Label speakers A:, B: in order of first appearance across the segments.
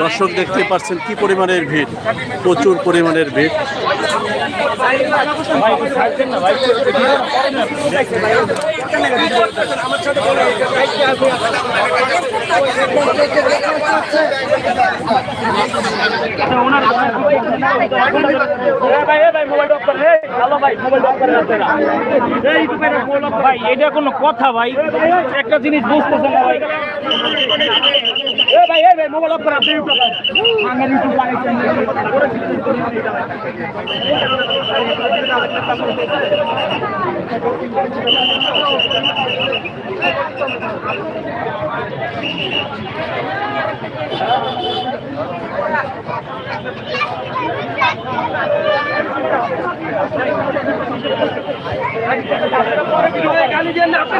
A: দর্শক দেখতে পাচ্ছেন কি পরিমাণের ভিড়? প্রচুর পরিমাণের ভিড়।
B: আমার ভাই, এটা কোনো কথা ভাই। একটা জিনিস বুঝতেছেন না ভাই। ভাই মোবাইল অফ করে আপনি ইউটিউব Thank you.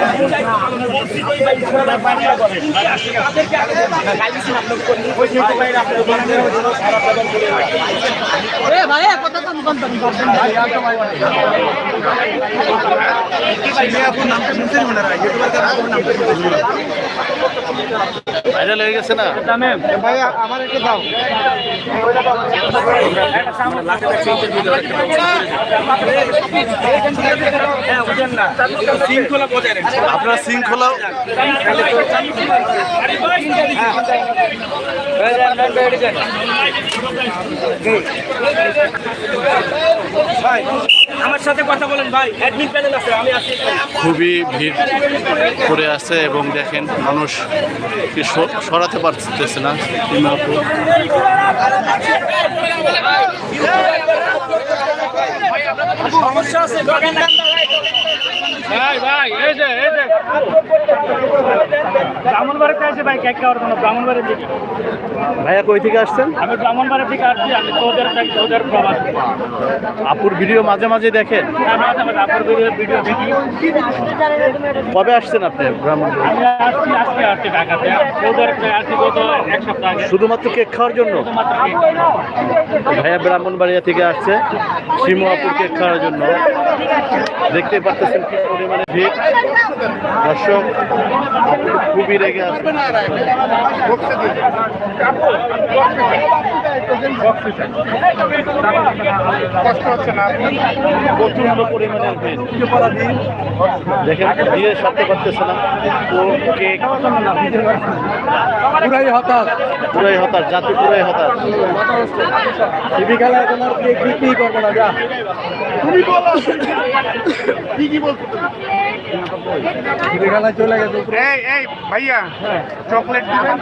B: ভিডিও করেন এটা কি করেন এনে কথাটা ভিডিও করেন এই যে সমস্যা ভাই
A: ভাইরাল হয়ে গেছে না?
B: শৃঙ্খলা বজায় রাখছে
A: আপনার শৃঙ্খলা
B: ভাই আমার সাথে কথা বলেন ভাই। অ্যাডমিন প্যানেল আছে আমি আসি
A: খুবই ভিড় করে আছে এবং দেখেন মানুষ কি সরাতে পারতেছে না।
B: সমস্যা আছে ভাই ভাই এই যে এই যে। ব্রাহ্মণবাড়িতে আছে ভাই কেক খাওয়ার জন্য ব্রাহ্মণবাড়ির দিকে।
A: ভাইয়া কই থেকে আসছেন?
B: আমি ব্রাহ্মণবাড়ির দিকে আসছি আমি তোদের থাকি তোদের প্রবাস।
A: আপুর ভিডিও মাঝে মাঝে দেখেন?
B: আমি আপুর ভিডিও ভিডিও
A: কবে আসছেন আপনি ব্রাহ্মণ
B: আমি আসছি আজকে আসছি ঢাকাতে তোদের আসছি গত এক সপ্তাহ আগে।
A: শুধুমাত্র কেক খাওয়ার জন্য। ভাইয়া ব্রাহ্মণবাড়িয়া থেকে আসছে শিমু আপুর কেক খাওয়ার জন্য। দেখতে পাচ্ছেন কি? পরিমাণে ভিড়। দর্শক খুবই রেগে আছে প্রচণ্ড পরিমাণের ভিড়। দেখেন দিয়ে সাথে পারতেছে না। ও কেক
C: পুরাই হতাশ।
A: পুরাই হতাশ জাতি পুরাই হতাশ।
C: টিভি তোমার কেক বিক্রি করব না? যা। টিভি খেলায় চলে গেছে।
D: এই এই ভাইয়া চকলেট দিবেন?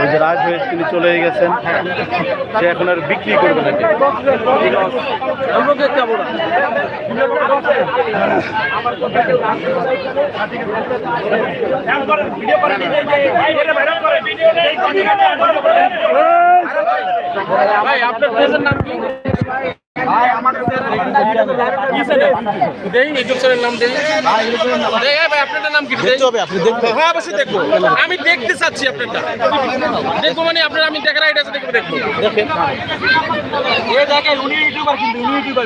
A: ওই যে রাজ হয়ে তিনি চলে গেছেন। সে এখন আর বিক্রি করবে
B: নেই ভাই আপনার নাম কি? দেই ইউটিউব চ্যানেল নাম দেই। দেই এই ভাই আপনার নাম কি?
A: হবে আপনি দেখবেন
B: হ্যাঁ অবশ্যই দেখব। আমি দেখতে চাচ্ছি আপনারটা। দেখব মানে আপনার আমি দেখার আইডিয়া দেখব দেখব। এ দেখেন উনি ইউটিউবার কিন্তু উনি ইউটিউবার।